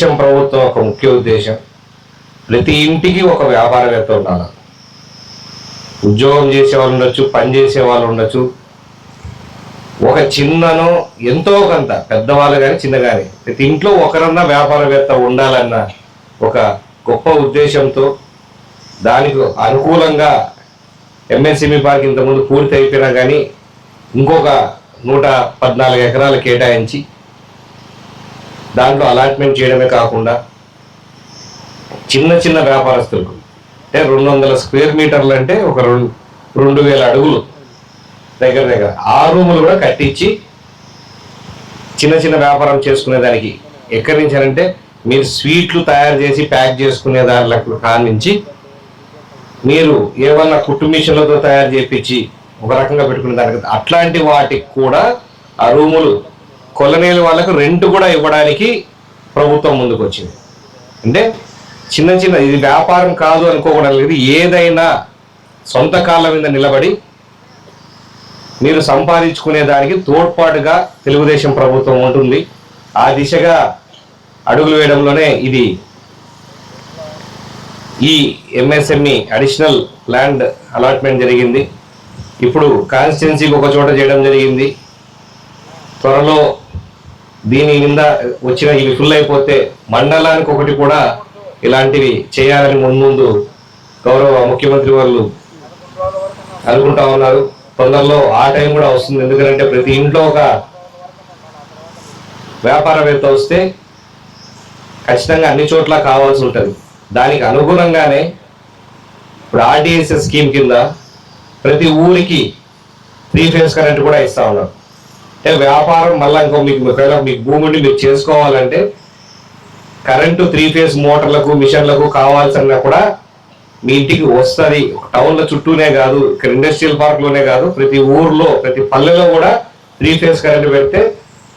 ఉద్దేశం ప్రభుత్వం ఒక ముఖ్య ఉద్దేశం. ప్రతి ఇంటికి ఒక వ్యాపారవేత్త ఉండాలి. ఉద్యోగం చేసే వాళ్ళు ఉండొచ్చు పని చేసే వాళ్ళు ఉండొచ్చు. ఒక చిన్నను ఎంతో కొంత పెద్దవాళ్ళు కానీ చిన్న కానీ ప్రతి ఇంట్లో ఒకరన్నా వ్యాపారవేత్త ఉండాలన్న ఒక గొప్ప ఉద్దేశంతో దానికి అనుకూలంగా ఎంఎస్ఎంఈ పార్క్ ఇంతకుముందు పూర్తి అయిపోయినా కానీ ఇంకొక నూట పద్నాలుగు ఎకరాలు కేటాయించి దాంట్లో అలాట్మెంట్ చేయడమే కాకుండా చిన్న చిన్న వ్యాపారస్తులకు అంటే రెండు వందల స్క్వేర్ మీటర్లు అంటే ఒక రెండు రెండు వేల అడుగులు దగ్గర దగ్గర. ఆ రూములు కూడా కట్టించి చిన్న చిన్న వ్యాపారం చేసుకునే దానికి ఎక్కడి నుంచి అంటే మీరు స్వీట్లు తయారు చేసి ప్యాక్ చేసుకునే దాంట్లో కానించి మీరు ఏమన్నా కుట్టు మిషన్లతో తయారు చేపించి ఒక రకంగా పెట్టుకునే దానికి అట్లాంటి వాటికి కూడా ఆ రూములు కొలనేలు వాళ్ళకు రెంట్ కూడా ఇవ్వడానికి ప్రభుత్వం ముందుకు వచ్చింది అంటే చిన్న చిన్న ఇది వ్యాపారం కాదు అనుకోవడం లేదు ఏదైనా సొంత కాళ్ళ మీద నిలబడి మీరు సంపాదించుకునే దానికి తోడ్పాటుగా తెలుగుదేశం ప్రభుత్వం ఉంటుంది. ఆ దిశగా అడుగులు వేయడంలోనే ఇది ఈ ఎంఎస్ఎంఈ అడిషనల్ ల్యాండ్ అలాట్మెంట్ జరిగింది. ఇప్పుడు కాన్స్టిట్యున్సీకి ఒక చోట చేయడం జరిగింది. త్వరలో దీని కింద వచ్చిన ఇవి ఫుల్ అయిపోతే మండలానికి ఒకటి కూడా ఇలాంటివి చేయాలని ముందు గౌరవ ముఖ్యమంత్రి వాళ్ళు అనుకుంటా ఉన్నారు. తొందరలో ఆ టైం కూడా వస్తుంది. ఎందుకంటే ప్రతి ఇంట్లో ఒక వ్యాపారవేత్త వస్తే ఖచ్చితంగా అన్ని చోట్ల కావాల్సి ఉంటుంది. దానికి అనుగుణంగానే ఇప్పుడు ఆర్టీఎస్ఎస్ స్కీమ్ కింద ప్రతి ఊరికి త్రీ ఫేజ్ కరెంట్ కూడా ఇస్తా ఉన్నారు. అంటే వ్యాపారం మళ్ళీ ఇంకో మీకు ఒకవేళ మీకు భూమి ఉండి మీరు చేసుకోవాలంటే కరెంటు త్రీ ఫేజ్ మోటార్లకు మిషన్లకు కావాల్సిన కూడా మీ ఇంటికి వస్తుంది. టౌన్ల చుట్టూనే కాదు ఇక్కడ ఇండస్ట్రియల్ పార్క్లోనే కాదు ప్రతి ఊర్లో ప్రతి పల్లెలో కూడా త్రీ ఫేజ్ కరెంట్ పెడితే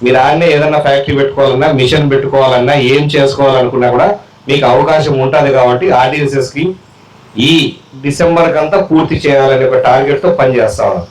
మీరు ఆడనే ఏదైనా ఫ్యాక్టరీ పెట్టుకోవాలన్నా మిషన్ పెట్టుకోవాలన్నా ఏం చేసుకోవాలనుకున్నా కూడా మీకు అవకాశం ఉంటుంది కాబట్టి ఆర్టీఎస్ఎస్ ఈ డిసెంబర్ కంతా పూర్తి చేయాలనే ఒక టార్గెట్తో పనిచేస్తా ఉన్నాం.